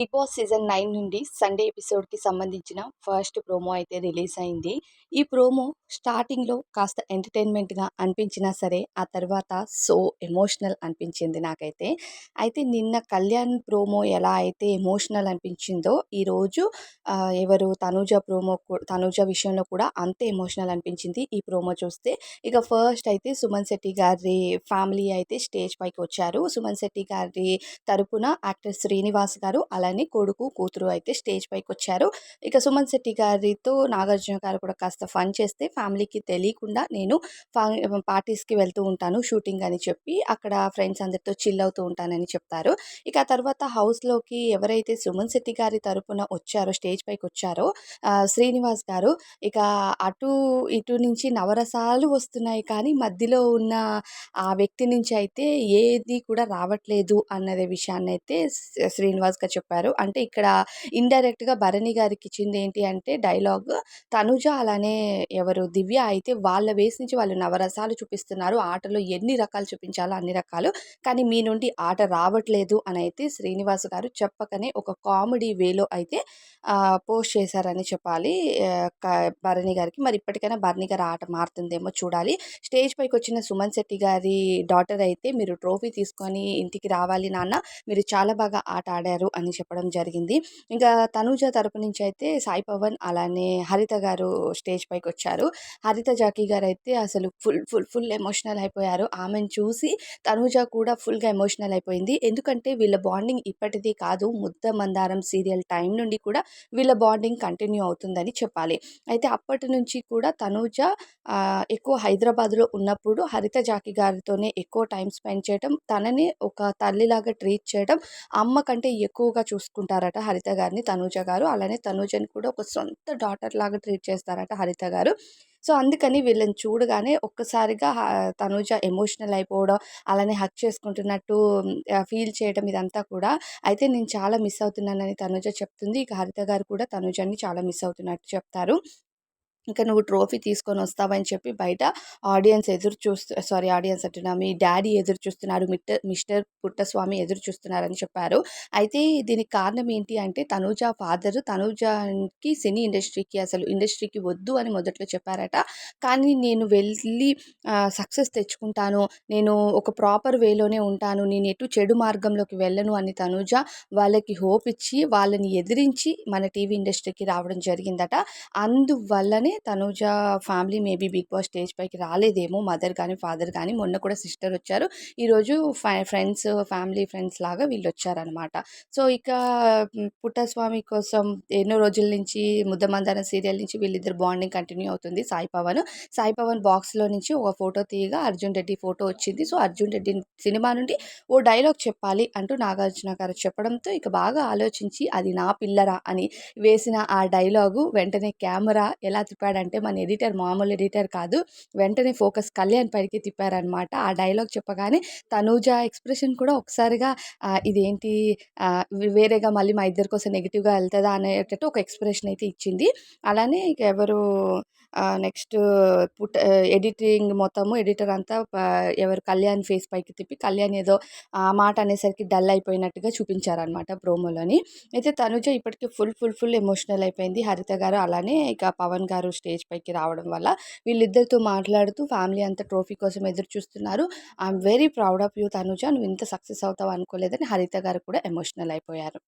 Big Boss season nine నుండి Sunday ఎపిసోడ్కి సంబంధించిన ఫస్ట్ ప్రోమో అయితే రిలీజ్ అయింది. ఈ ప్రోమో స్టార్టింగ్లో కాస్త ఎంటర్టైన్మెంట్గా అనిపించినా సరే ఆ తర్వాత సో ఎమోషనల్ అనిపించింది నాకైతే. అయితే నిన్న కళ్యాణ్ ప్రోమో ఎలా అయితే ఎమోషనల్ అనిపించిందో ఈరోజు ఎవరు తనూజ ప్రోమో తనూజ విషయంలో కూడా అంతే ఎమోషనల్ అనిపించింది. ఈ ప్రోమో చూస్తే ఇక ఫస్ట్ అయితే సుమన్ శెట్టి గారి ఫ్యామిలీ అయితే స్టేజ్ పైకి వచ్చారు. సుమన్ శెట్టి గారి తరపున యాక్టర్ శ్రీనివాస్ గారు అలా అని కొడుకు కూతురు అయితే స్టేజ్ పైకి వచ్చారు ఇక సుమన్ శెట్టి గారితో నాగార్జున గారు కూడా కాస్త ఫన్ చేస్తే ఫ్యామిలీకి తెలియకుండా నేను పార్టీస్కి వెళ్తూ ఉంటాను షూటింగ్ అని చెప్పి అక్కడ ఫ్రెండ్స్ అందరితో చిల్ అవుతూ ఉంటానని చెప్తారు. ఇక ఆ తర్వాత హౌస్లోకి ఎవరైతే సుమన్ శెట్టి గారి తరపున వచ్చారో స్టేజ్ పైకి వచ్చారో శ్రీనివాస్ గారు ఇక అటు ఇటు నుంచి నవరసాలు వస్తున్నాయి కానీ మధ్యలో ఉన్న ఆ వ్యక్తి నుంచి అయితే ఏది కూడా రావట్లేదు అన్నదే విషయాన్ని అయితే శ్రీనివాస్ గారు చెప్పారు. అంటే ఇక్కడ ఇండైరెక్ట్గా భరణి గారికి ఇచ్చింది ఏంటి అంటే డైలాగ్ తనుజ అలానే ఎవరు దివ్య అయితే వాళ్ళ వేసి నుంచి వాళ్ళు నవరసాలు చూపిస్తున్నారు. ఆటలో ఎన్ని రకాలు చూపించాలో అన్ని రకాలు. కానీ మీ నుండి ఆట రావట్లేదు అని అయితే శ్రీనివాస్ గారు చెప్పకనే ఒక కామెడీ వేలో అయితే పోస్ట్ చేశారని చెప్పాలి. భరణి గారికి. మరి ఇప్పటికైనా భరణి గారి ఆట మారుతుందేమో చూడాలి. స్టేజ్ పైకి వచ్చిన సుమన్ శెట్టి గారి డాటర్ అయితే మీరు ట్రోఫీ తీసుకొని ఇంటికి రావాలి నాన్న. మీరు చాలా బాగా ఆట ఆడారు అని చెప్పడం జరిగింది. ఇంకా తనూజ తరపు నుంచి అయితే సాయి పవన్ అలానే హరిత గారు స్టేజ్ పైకి వచ్చారు. హరిత జాకీ గారు అయితే అసలు ఫుల్ ఫుల్ ఫుల్ ఎమోషనల్ అయిపోయారు. ఆమెను చూసి తనూజ కూడా ఫుల్గా ఎమోషనల్ అయిపోయింది. ఎందుకంటే వీళ్ళ బాండింగ్ ఇప్పటిది కాదు. ముద్ద మందారం సీరియల్ టైం నుండి కూడా వీళ్ళ బాండింగ్ కంటిన్యూ అవుతుందని చెప్పాలి. అయితే అప్పటి నుంచి కూడా తనూజ ఎక్కువ హైదరాబాద్లో ఉన్నప్పుడు హరిత జాకీ గారితోనే ఎక్కువ టైం స్పెండ్ చేయడం తనని ఒక తల్లిలాగా ట్రీట్ చేయడం అమ్మ కంటే ఎక్కువగా చూసుకుంటారట హరిత గారిని తనూజ గారు. అలానే తనూజని కూడా ఒక సొంత డాటర్ లాగా ట్రీట్ చేస్తారట హరిత గారు. సో అందుకని వీళ్ళని చూడగానే ఒక్కసారిగా తనూజ ఎమోషనల్ అయిపోవడం అలానే హక్ చేసుకుంటున్నట్టు ఫీల్ చేయడం ఇదంతా కూడా అయితే నేను చాలా మిస్ అవుతున్నానని తనూజ చెప్తుంది. ఇక హరిత గారు కూడా తనుజని చాలా మిస్ అవుతున్నట్టు చెప్తారు. ఇంకా నువ్వు ట్రోఫీ తీసుకొని వస్తావని చెప్పి బయట ఆడియన్స్ ఎదురు చూస్తు సారీ ఆడియన్స్ అంటున్నా మీ డాడీ ఎదురు చూస్తున్నారు మిట్టర్ మిస్టర్ పుట్టస్వామి ఎదురు చూస్తున్నారని చెప్పారు. అయితే దీనికి కారణం ఏంటి అంటే తనూజ ఫాదర్ తనూజకి సినీ ఇండస్ట్రీకి అసలు ఇండస్ట్రీకి వద్దు అని మొదట్లో చెప్పారట. కానీ నేను వెళ్ళి సక్సెస్ తెచ్చుకుంటాను నేను ఒక ప్రాపర్ వేలోనే ఉంటాను నేను ఎటు చెడు మార్గంలోకి వెళ్ళను అని తనూజ వాళ్ళకి హోప్ ఇచ్చి వాళ్ళని ఎదిరించి మన టీవీ ఇండస్ట్రీకి రావడం జరిగిందట. అందువల్లనే Tanuja family maybe Big Boss stage పైకి రాలేదేమో మదర్ కానీ ఫాదర్ కానీ మొన్న కూడా సిస్టర్ వచ్చారు. ఈరోజు ఫ్రెండ్స్ ఫ్యామిలీ ఫ్రెండ్స్ లాగా వీళ్ళు వచ్చారనమాట సో ఇక పుట్టస్వామి కోసం ఎన్నో రోజుల నుంచి ముద్దమందారం సీరియల్ నుంచి వీళ్ళిద్దరు బాండింగ్ కంటిన్యూ అవుతుంది సాయి పవన్. సాయి పవన్ బాక్స్లో నుంచి ఒక ఫోటో తీయగా అర్జున్ రెడ్డి ఫోటో వచ్చింది. సో అర్జున్ రెడ్డి సినిమా నుండి ఓ డైలాగ్ చెప్పాలి అంటూ నాగార్జున గారు చెప్పడంతో ఇక బాగా ఆలోచించి అది నా పిల్లరా అని వేసిన ఆ డైలాగు వెంటనే కెమెరా ఎలా తిప్పాడంటే చెప్పాడంటే మన ఎడిటర్ మామూలు ఎడిటర్ కాదు. వెంటనే ఫోకస్ కళ్యాణ్ పైకి తిప్పారనమాట ఆ డైలాగ్ చెప్పగానే తనూజ ఎక్స్ప్రెషన్ కూడా ఒకసారిగా ఇదేంటి? వేరేగా మళ్ళీ మా ఇద్దరి కోసం నెగిటివ్గా వెళ్తుందా? అనేటట్టు ఒక ఎక్స్ప్రెషన్ అయితే ఇచ్చింది. అలానే ఇక ఎవరు నెక్స్ట్ పుట్ ఎడిటింగ్ మొత్తము ఎడిటర్ అంతా ఎవరు కళ్యాణ్ ఫేస్ పైకి తిప్పి కళ్యాణ్ ఏదో ఆ మాట అనేసరికి డల్ అయిపోయినట్టుగా చూపించారనమాట ప్రోమోలోని. అయితే తనుజ ఇప్పటికీ ఫుల్ ఫుల్ ఫుల్ ఎమోషనల్ అయిపోయింది హరిత గారు. అలానే ఇక పవన్ గారు స్టేజ్ పైకి రావడం వల్ల వీళ్ళిద్దరితో మాట్లాడుతూ ఫ్యామిలీ అంతా ట్రోఫీ కోసం ఎదురు చూస్తున్నారు. I'm very proud of you Tanuja. నువ్వు ఇంత సక్సెస్ అవుతావు అనుకోలేదని హరిత గారు కూడా ఎమోషనల్ అయిపోయారు.